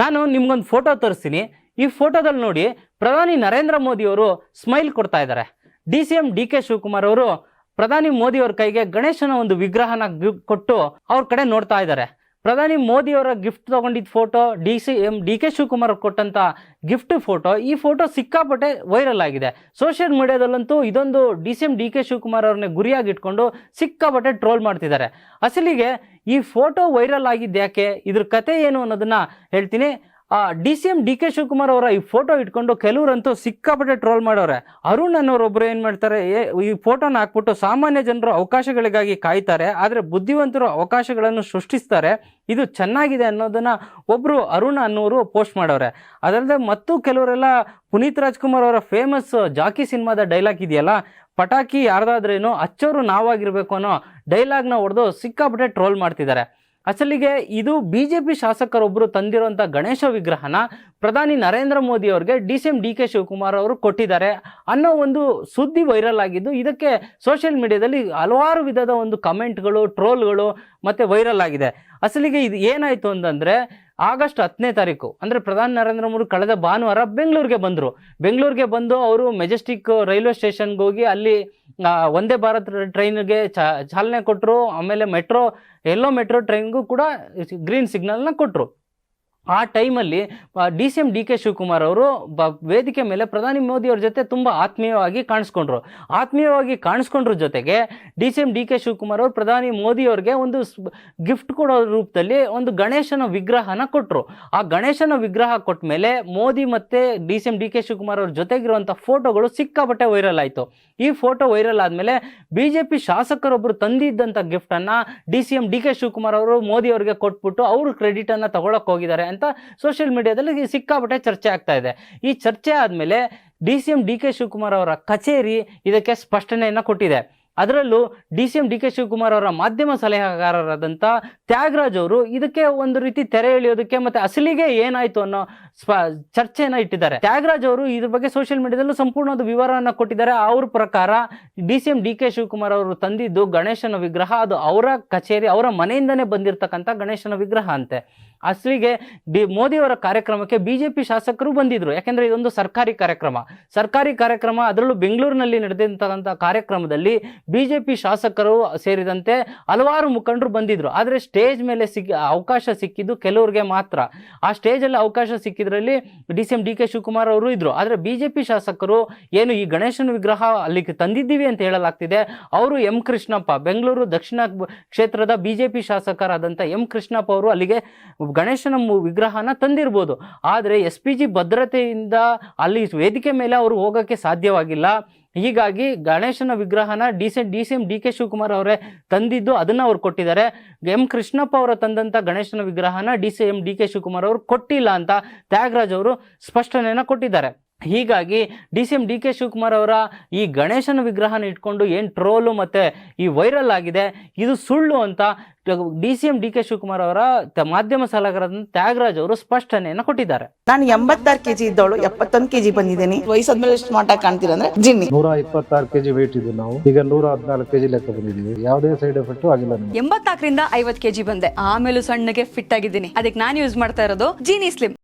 ನಾನು ನಿಮ್ಗೊಂದು ಫೋಟೋ ತೋರಿಸ್ತೀನಿ. ಈ ಫೋಟೋದಲ್ಲಿ ನೋಡಿ ಪ್ರಧಾನಿ ನರೇಂದ್ರ ಮೋದಿ ಅವರು ಸ್ಮೈಲ್ ಕೊಡ್ತಾ ಇದ್ದಾರೆ. D C M D K Shivakumar ಅವರು ಪ್ರಧಾನಿ ಮೋದಿ ಅವ್ರ ಕೈಗೆ ಗಣೇಶನ ಒಂದು ವಿಗ್ರಹನ ಕೊಟ್ಟು ಅವ್ರ ಕಡೆ ನೋಡ್ತಾ ಇದ್ದಾರೆ. ಪ್ರಧಾನಿ ಮೋದಿ ಅವರ ಗಿಫ್ಟ್ ತಗೊಂಡಿದ್ದ photo D C M D K Shivakumar ಕೊಟ್ಟಂತ ಗಿಫ್ಟ್ ಫೋಟೋ ಈ ಫೋಟೋ ಸಿಕ್ಕಾಪಟ್ಟೆ ವೈರಲ್ ಆಗಿದೆ. ಸೋಷಿಯಲ್ ಮೀಡಿಯಾದಲ್ಲಂತೂ ಇದೊಂದು D C M D K Shivakumar ಅವ್ರನ್ನೇ ಗುರಿಯಾಗಿ ಇಟ್ಕೊಂಡು ಸಿಕ್ಕಾಪಟ್ಟೆ ಟ್ರೋಲ್ ಮಾಡ್ತಿದ್ದಾರೆ. ಅಸಲಿಗೆ ಈ ಫೋಟೋ ವೈರಲ್ ಆಗಿದ್ದು ಯಾಕೆ? ಇದ್ರ ಕತೆ ಏನು ಅನ್ನೋದನ್ನ ಹೇಳ್ತೀನಿ. D C M D K Shivakumar ಅವರ ಈ ಫೋಟೋ ಇಟ್ಕೊಂಡು ಕೆಲವರಂತೂ ಸಿಕ್ಕಾಪಟ್ಟೆ ಟ್ರೋಲ್ ಮಾಡೋರೆ. ಅರುಣ್ ಅನ್ನೋರೊಬ್ರು ಏನು ಮಾಡ್ತಾರೆ ಈ ಫೋಟೋನ ಹಾಕ್ಬಿಟ್ಟು ಸಾಮಾನ್ಯ ಜನರು ಅವಕಾಶಗಳಿಗಾಗಿ ಕಾಯ್ತಾರೆ, ಆದರೆ ಬುದ್ಧಿವಂತರು ಅವಕಾಶಗಳನ್ನು ಸೃಷ್ಟಿಸ್ತಾರೆ. ಇದು ಚೆನ್ನಾಗಿದೆ ಅನ್ನೋದನ್ನ ಒಬ್ರು ಅರುಣ್ ಅನ್ನೋರು ಪೋಸ್ಟ್ ಮಾಡೋರೆ. ಅದಲ್ಲದೆ ಮತ್ತು ಕೆಲವರೆಲ್ಲ ಪುನೀತ್ ರಾಜ್ಕುಮಾರ್ ಅವರ ಫೇಮಸ್ ಜಾಕಿ ಸಿನಿಮಾದ ಡೈಲಾಗ್ ಇದೆಯಲ್ಲ, ಪಟಾಕಿ ಯಾರ್ದಾದ್ರೇನು ಅಚ್ಚೋರು ನಾವಾಗಿರ್ಬೇಕು ಅನ್ನೋ ಡೈಲಾಗ್ನ ಹೊಡೆದು ಸಿಕ್ಕಾಪಟ್ಟೆ ಟ್ರೋಲ್ ಮಾಡ್ತಿದ್ದಾರೆ. ಅಸಲಿಗೆ ಇದು ಬಿ ಜೆ ಪಿ ಶಾಸಕರೊಬ್ಬರು ತಂದಿರುವಂಥ ಗಣೇಶ ವಿಗ್ರಹನ ಪ್ರಧಾನಿ ನರೇಂದ್ರ ಮೋದಿ ಅವರಿಗೆ D C M D K Shivakumar ಅವರು ಕೊಟ್ಟಿದ್ದಾರೆ ಅನ್ನೋ ಒಂದು ಸುದ್ದಿ ವೈರಲ್ ಆಗಿದ್ದು ಇದಕ್ಕೆ ಸೋಷಿಯಲ್ ಮೀಡಿಯಾದಲ್ಲಿ ಹಲವಾರು ವಿಧದ ಒಂದು ಕಮೆಂಟ್ಗಳು, ಟ್ರೋಲ್ಗಳು ಮತ್ತು ವೈರಲ್ ಆಗಿದೆ. ಅಸಲಿಗೆ ಇದು ಏನಾಯಿತು ಅಂತಂದರೆ ಆಗಸ್ಟ್ ಹತ್ತನೇ ತಾರೀಕು, ಅಂದರೆ ಪ್ರಧಾನಿ ನರೇಂದ್ರ ಮೋದಿ ಕಳೆದ ಭಾನುವಾರ ಬೆಂಗಳೂರಿಗೆ ಬಂದರು. ಬೆಂಗಳೂರಿಗೆ ಬಂದು ಅವರು ಮೆಜೆಸ್ಟಿಕ್ ರೈಲ್ವೆ ಸ್ಟೇಷನ್ಗೆ ಹೋಗಿ ಅಲ್ಲಿ ವಂದೇ ಭಾರತ್ ಟ್ರೈನ್ಗೆ ಚಾಲನೆ ಕೊಟ್ಟರು ಆಮೇಲೆ ಮೆಟ್ರೋ ಎಲ್ಲೋ ಮೆಟ್ರೋ ಟ್ರೈನ್ಗೂ ಕೂಡ ಗ್ರೀನ್ ಸಿಗ್ನಲ್ನ ಕೊಟ್ಟರು ಆ ಟೈಮಲ್ಲಿ D C M D K Shivakumar ಅವರು ಬ, ವೇದಿಕೆ ಮೇಲೆ ಪ್ರಧಾನಿ ಮೋದಿ ಅವ್ರ ಜೊತೆ ತುಂಬ ಆತ್ಮೀಯವಾಗಿ ಕಾಣಿಸ್ಕೊಂಡ್ರು. ಆತ್ಮೀಯವಾಗಿ ಕಾಣಿಸ್ಕೊಂಡ್ರ ಜೊತೆಗೆ D C M D K Shivakumar ಅವರು ಪ್ರಧಾನಿ ಮೋದಿ ಅವ್ರಿಗೆ ಒಂದು ಗಿಫ್ಟ್ ಕೊಡೋ ರೂಪದಲ್ಲಿ ಒಂದು ಗಣೇಶನ ವಿಗ್ರಹನ ಕೊಟ್ಟರು ಆ ಗಣೇಶನ ವಿಗ್ರಹ ಕೊಟ್ಟ ಮೇಲೆ ಮೋದಿ ಮತ್ತು D C M D K Shivakumar ಅವ್ರ ಜೊತೆಗಿರುವಂಥ ಫೋಟೋಗಳು ಸಿಕ್ಕಾಪಟ್ಟೆ ವೈರಲ್ ಆಯಿತು. ಈ ಫೋಟೋ ವೈರಲ್ ಆದಮೇಲೆ ಬಿ ಜೆ ಪಿ ಶಾಸಕರೊಬ್ಬರು ತಂದಿದ್ದಂಥ ಗಿಫ್ಟನ್ನು D C M D K Shivakumar ಅವರು ಮೋದಿ ಅವರಿಗೆ ಕೊಟ್ಬಿಟ್ಟು ಅವರು ಕ್ರೆಡಿಟನ್ನು ತಗೊಳಕ್ಕೆ ಹೋಗಿದ್ದಾರೆ ಅಂತ ಸೋಷಿಯಲ್ ಮೀಡಿಯಾದಲ್ಲಿ ಸಿಕ್ಕಾಪಟ್ಟೆ ಚರ್ಚೆ ಆಗ್ತಾ ಇದೆ. ಈ ಚರ್ಚೆ ಆದಮೇಲೆ D C M D K Shivakumar ಅವರ ಕಚೇರಿ ಇದಕ್ಕೆ ಸ್ಪಷ್ಟನೆಯನ್ನು ಕೊಟ್ಟಿದೆ. ಅದರಲ್ಲೂ D C M D K Shivakumar ಅವರ ಮಾಧ್ಯಮ ಸಲಹೆಗಾರರಾದಂಥ ತ್ಯಾಗರಾಜ್ ಅವರು ಇದಕ್ಕೆ ಒಂದು ರೀತಿ ತೆರೆ ಎಳೆಯೋದಕ್ಕೆ ಮತ್ತೆ ಅಸಲಿಗೆ ಏನಾಯ್ತು ಅನ್ನೋ ಸ್ಪ ಚರ್ಚೆನ ಇಟ್ಟಿದ್ದಾರೆ. ತ್ಯಾಗರಾಜ್ ಅವರು ಇದ್ರ ಬಗ್ಗೆ ಸೋಷಿಯಲ್ ಮೀಡಿಯಾದಲ್ಲೂ ಸಂಪೂರ್ಣವಾದ ವಿವರವನ್ನು ಕೊಟ್ಟಿದ್ದಾರೆ. ಅವ್ರ ಪ್ರಕಾರ D C M D K Shivakumar ಅವರು ತಂದಿದ್ದು ಗಣೇಶನ ವಿಗ್ರಹ. ಅದು ಅವರ ಕಚೇರಿ, ಅವರ ಮನೆಯಿಂದನೇ ಬಂದಿರತಕ್ಕಂಥ ಗಣೇಶನ ವಿಗ್ರಹ ಅಂತೆ. ಅಸಲಿಗೆ ಡಿ ಮೋದಿಯವರ ಕಾರ್ಯಕ್ರಮಕ್ಕೆ ಬಿ ಜೆ ಪಿ ಶಾಸಕರು ಬಂದಿದ್ರು. ಯಾಕೆಂದರೆ ಇದೊಂದು ಸರ್ಕಾರಿ ಕಾರ್ಯಕ್ರಮ. ಸರ್ಕಾರಿ ಕಾರ್ಯಕ್ರಮ ಅದರಲ್ಲೂ ಬೆಂಗಳೂರಿನಲ್ಲಿ ನಡೆದಂತಹ ಕಾರ್ಯಕ್ರಮದಲ್ಲಿ ಬಿ ಜೆ ಪಿ ಶಾಸಕರು ಸೇರಿದಂತೆ ಹಲವಾರು ಮುಖಂಡರು ಬಂದಿದ್ರು. ಆದರೆ ಸ್ಟೇಜ್ ಮೇಲೆ ಸಿಕ್ಕಿ ಅವಕಾಶ ಸಿಕ್ಕಿದ್ದು ಕೆಲವ್ರಿಗೆ ಮಾತ್ರ. ಆ ಸ್ಟೇಜಲ್ಲಿ ಅವಕಾಶ ಸಿಕ್ಕಿದ್ರಲ್ಲಿ D C M, D K Shivakumar ಅವರು ಇದ್ರು. ಆದರೆ ಬಿಜೆಪಿ ಶಾಸಕರು ಏನು ಈ ಗಣೇಶನ ವಿಗ್ರಹ ಅಲ್ಲಿಗೆ ತಂದಿದ್ದೀವಿ ಅಂತ ಹೇಳಲಾಗ್ತಿದೆ. ಅವರು ಎಂ ಕೃಷ್ಣಪ್ಪ, ಬೆಂಗಳೂರು ದಕ್ಷಿಣ ಕ್ಷೇತ್ರದ ಬಿಜೆಪಿ ಶಾಸಕರಾದಂಥ ಎಂ ಕೃಷ್ಣಪ್ಪ ಅವರು ಅಲ್ಲಿಗೆ ಗಣೇಶನ ವಿಗ್ರಹನ ತಂದಿರ್ಬೋದು. ಆದರೆ ಎಸ್ ಪಿ ಜಿ ಭದ್ರತೆಯಿಂದ ಅಲ್ಲಿ ವೇದಿಕೆ ಮೇಲೆ ಅವರು ಹೋಗೋಕ್ಕೆ ಸಾಧ್ಯವಾಗಿಲ್ಲ. ಹೀಗಾಗಿ ಗಣೇಶನ ವಿಗ್ರಹನ D C D C M D K Shivakumar ಅವರೇ ತಂದಿದ್ದು ಅದನ್ನು ಅವ್ರು ಕೊಟ್ಟಿದ್ದಾರೆ. ಎಂ ಕೃಷ್ಣಪ್ಪ ಅವರು ತಂದಂಥ ಗಣೇಶನ ವಿಗ್ರಹನ D C M D K Shivakumar ಅವರು ಕೊಟ್ಟಿಲ್ಲ ಅಂತ ತ್ಯಾಗರಾಜ್ ಅವರು ಸ್ಪಷ್ಟನೆಯನ್ನು ಕೊಟ್ಟಿದ್ದಾರೆ. ಹೀಗಾಗಿ D C M D K Shivakumar ಅವರ ಈ ಗಣೇಶನ ವಿಗ್ರಹನ ಇಟ್ಕೊಂಡು ಏನು ಟ್ರೋಲು ಮತ್ತು ಈ ವೈರಲ್ ಆಗಿದೆ, ಇದು ಸುಳ್ಳು ಅಂತ D C M D K Shivakumar ಅವರ ತ- ಮಾಧ್ಯಮ ಸಲಹೆಗಾರರಾದ ತ್ಯಾಗರಾಜ್ ಅವರು ಸ್ಪಷ್ಟನೆಯನ್ನು ಕೊಟ್ಟಿದ್ದಾರೆ. ನಾನು ಎಂಬತ್ತಾರು ಕೆಜಿ ಇದ್ದವಳು ಎಪ್ಪತ್ತೊಂದು ಕೆಜಿ ಬಂದಿದ್ದೀನಿ. ವಯಸ್ಸಾದ್ಮೇಲೆ ಸ್ಮಾರ್ಟ್ ಆಗಿ ಕಾಣ್ತೀರಾ ಅಂದ್ರೆ ಜಿನ್ನಿ. ನೂರ ಇಪ್ಪತ್ತಾರು ಕೆಜಿ ವೇಟ್ ಇದ್ದೀವಿ ನಾವು. ಈಗ ನೂರ ಹದಿನಾಲ್ಕು ಕೆಜಿ ಲೆಕ್ಕ ಬಂದಿದ್ದೀವಿ. ಯಾವುದೇ ಸೈಡ್ ಎಫೆಕ್ಟ್ ಆಗಿಲ್ಲ ಎಂಬತ್ತಾಕರಿಂದ ಎಂಬತ್ನಾಲ್ಕರಿಂದ ಐವತ್ ಕೆಜಿ ಬಂದೆ. ಆಮೇಲೆ ಸಣ್ಣಗೆ ಫಿಟ್ ಆಗಿದ್ದೀನಿ. ಅದಕ್ಕೆ ನಾನು ಯೂಸ್ ಮಾಡ್ತಾ ಇರೋದು ಜೀನಿ ಸ್ಲಿಮ್